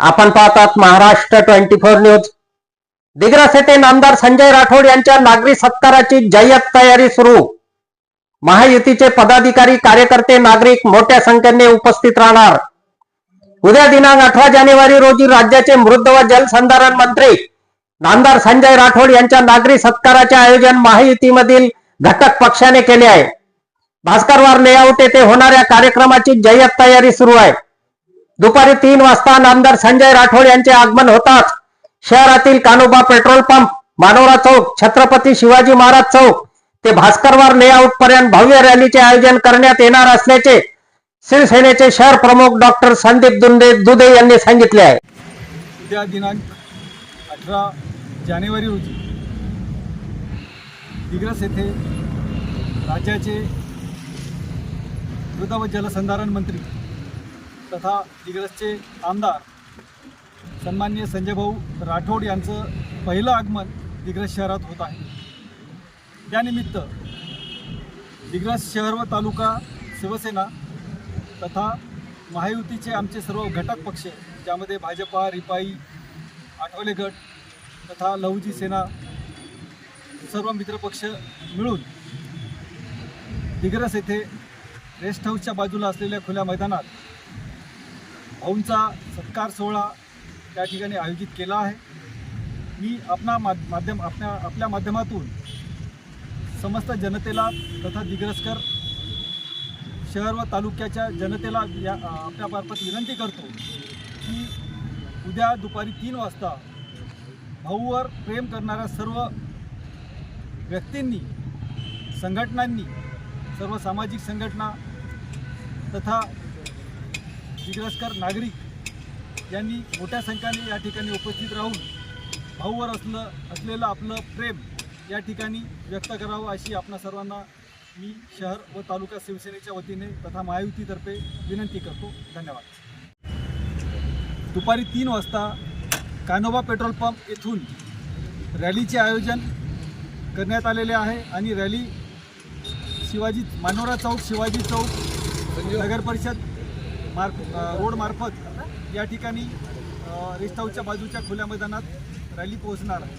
आपण पाहतात Maharashtra twenty four news. Digras येथे नामदार संजय राठोड यांच्या नागरी सत्काराची जय्यत तयारी सुरू. महायुतीचे पदाधिकारी कार्यकर्ते नागरिक मोठ्या संख्येने उपस्थित राहणार. उद्या दिनांक अठरा जानेवारी रोजी राज्याचे मृद व जलसंधारण मंत्री नामदार संजय राठोड यांच्या नागरी सत्काराचे आयोजन महायुतीमधील घटक पक्षाने केले आहे. भास्करवार लेआउट येथे होणाऱ्या कार्यक्रमाची जय्यत तयारी सुरू आहे. दुपारी तीन वाजता नामदार संजय राठोड यांचे आगमन होताच. शहरातील कानोबा पेट्रोल पंप मानोरा चौक छत्रपती शिवाजी महाराज चौक ते भास्करवार लेआउट पर्यंत भव्य रॅलीचे आयोजन करण्यात येणार असल्याचे शिवसेनेचे शहर प्रमुख डॉक्टर संदीप दुंदे दुधे यांनी सांगितले आहे. उद्या दिनांक अठरा जानेवारी रोजी दिग्रस येथे राज्याचे मृदा व जलसंधारण मंत्री तथा दिग्रसचे आमदार सन्मान्य संजय भाऊ राठोड यांचं पहिलं आगमन दिग्रस शहरात होत आहे. त्यानिमित्त दिग्रस शहर व तालुका शिवसेना तथा महायुतीचे आमचे सर्व घटक पक्ष ज्यामध्ये भाजपा रिपाई आठवले गट तथा लहुजी सेना सर्व मित्रपक्ष मिळून दिग्रस येथे रेस्ट हाऊसच्या बाजूला असलेल्या खुल्या मैदानात भाऊंचा सत्कार सोहळा त्या ठिकाणी आयोजित केला आहे. मी आपणा माध्यम आपल्या आपल्या माध्यमातून समस्त जनतेला तथा दिग्रसकर शहर व तालुक्याच्या जनतेला या आपल्यामार्फत विनंती करतो की उद्या दुपारी तीन वाजता भाऊवर प्रेम करणाऱ्या सर्व व्यक्तींनी संघटनांनी सर्व सामाजिक संघटना तथा दिग्रसकर नागरिक यांनी मोठ्या संख्येने या ठिकाणी उपस्थित राहून भाऊवर असलं असलेलं आपलं प्रेम या ठिकाणी व्यक्त करावं अशी आपणा सर्वांना मी शहर व तालुका शिवसेनेच्या वतीने तथा महायुतीतर्फे विनंती करतो. धन्यवाद. दुपारी तीन वाजता कानोबा पेट्रोल पंप येथून रॅलीचे आयोजन करण्यात आलेले आहे आणि रॅली शिवाजी मानोरा चौक शिवाजी चौक नगर परिषद मार्फ रोडमार्फत या ठिकाणी अ, रेस्ट हाऊसच्या बाजूच्या खुल्या मैदानात रॅली पोहोचणार आहे.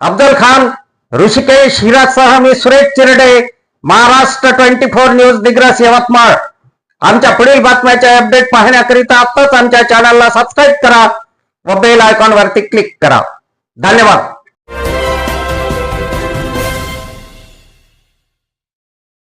अफजल खान ऋषिकेश हिरासह मी Suresh Chirde Maharashtra twenty four news Digras Yavatmal. आमच्या पुढील बातम्याचे अपडेट पाहण्याकरिता आत्ताच आमच्या चॅनलला सबस्क्राईब करा व बेल आयकॉन वरती क्लिक करा. धन्यवाद.